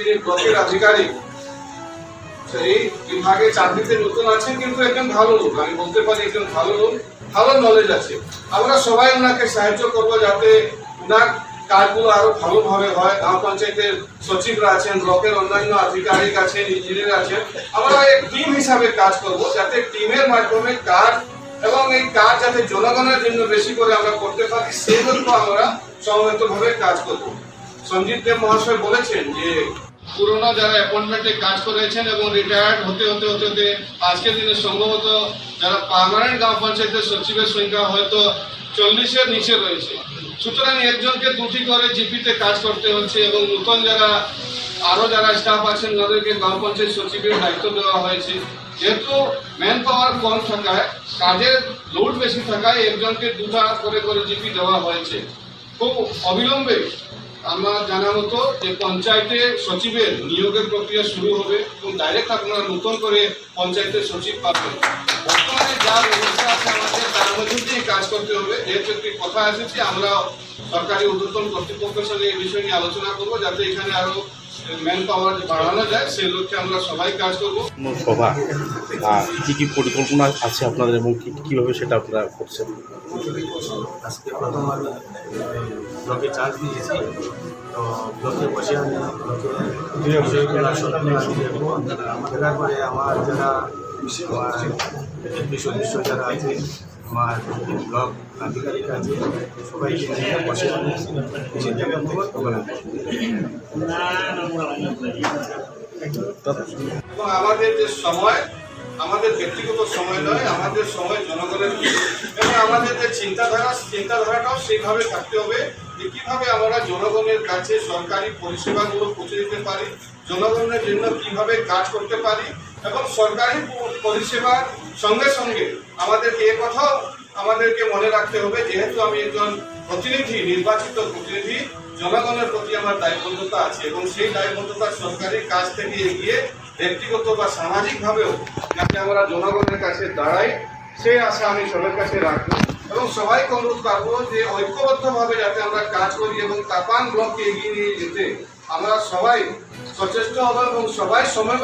যিনি ব্লকের আধিকারিক বিভাগে চাকরিতে নতুন আছেন কিন্তু একজন ভালো লোক। আমি বলতে পারি একজন ভালো লোক, ভালো নলেজ আছে। আমরা সবাই ওনাকে সাহায্য করব যাতে ওনার কাজগুলো আরও ভালোভাবে হয়। পঞ্চায়েতের সচিবরা আছেন, ব্লকের অন্যান্য আধিকারিক আছেন ইঞ্জিনিয়ার আছেন। আমরা এক টিম হিসাবে কাজ করব যাতে টিমের মাধ্যমে কাজ এবং এই কাজ যাতে জনগণের জন্য বেশি করে আমরা করতে পারি, সেই আমরা সমবেতভাবে কাজ করব। সঞ্জিত দেব মহাশয় বলেছেন যে পুরোনো যারা অ্যাপয়েন্টমেন্টে কাজ করেছেন এবং রিটায়ার্ড হতে হতে হতে হতে আজকের দিনে সম্ভবত যারা পার্মানেন্ট গ্রাম পঞ্চায়েতের সচিবের সংখ্যা হয়তো চল্লিশের নিচে রয়েছে। সুতরাং একজনকে দুটি করে জিপিতে কাজ করতে হচ্ছে এবং নতুন যারা, আরও যারা স্টাফ আছেন, তাদেরকে গ্রাম পঞ্চায়েত সচিবের দায়িত্ব দেওয়া হয়েছে। যেহেতু ম্যান পাওয়ার কম থাকায়, কাজের লোড বেশি থাকায় একজনকে দুটা করে করে জিপি দেওয়া হয়েছে। খুব অবিলম্বে আমার জানা মতো যে পঞ্চায়েতে সচিবের নিয়োগের প্রক্রিয়া শুরু হবে এবং ডাইরেক্ট আপনারা নতুন করে পঞ্চায়েতের সচিব পাবেন। বর্তমানে যা ব্যবস্থা আছে আমাদের তার মধ্যে দিয়ে কাজ করতে হবে। যেহেতু একটি কথা এসেছে আমরা সরকারি ঊর্ধ্বতন কর্তৃপক্ষের সঙ্গে এই বিষয় নিয়ে আলোচনা করব যাতে এখানে আরও ম্যান পাওয়ার বাড়ানো যায় সেই লক্ষ্যে আমরা সবাই কাজ করব। সভা কি কি পরিকল্পনা আছে আপনাদের এবং কি কীভাবে সেটা আপনারা করছেন? আজকে প্রথম আমি ব্লকে চার্জ নিয়েছি তো ব্লকে বসে আমি ব্লকে বিষয়গুলো সব দেখার পরে আমার যারা আমার এমপি সদস্য যারা আছে আমার ব্লক আধিকারিক আছে সবাইকে নিয়ে বসে আমি চিন্তা করব আমাদের যে সময় আমাদের ব্যক্তিগত সময় নয় আমাদের সময় জনগণের এবং আমাদের যে চিন্তাধারা চিন্তাধারাটাও সেইভাবে থাকতে হবে। যে কীভাবে আমরা জনগণের কাছে সরকারি পরিষেবাগুলো পৌঁছে দিতে পারি? জনগণের জন্য কীভাবে কাজ করতে পারি? এবং সরকারি পরিষেবার সঙ্গে সঙ্গে আমাদেরকে এ কথাও আমাদেরকে মনে রাখতে হবে, যেহেতু আমি একজন প্রতিনিধি, নির্বাচিত প্রতিনিধি, জনগণের প্রতি আমার দায়বদ্ধতা আছে এবং সেই দায়বদ্ধতা সরকারি কাজ থেকে এগিয়ে ব্যক্তিগত বা সামাজিকভাবেও যাতে আমরা জনগণের কাছে দাঁড়াই, সেই আশা আমি সবার কাছে রাখব। এবং সবাইকে অনুরোধ করব যে ঐক্যবদ্ধভাবে যাতে আমরা কাজ করি এবং তাপান ব্লককে এগিয়ে নিয়ে যেতে। আমরা সবাই সচেষ্ট হব এবং সবাই সময়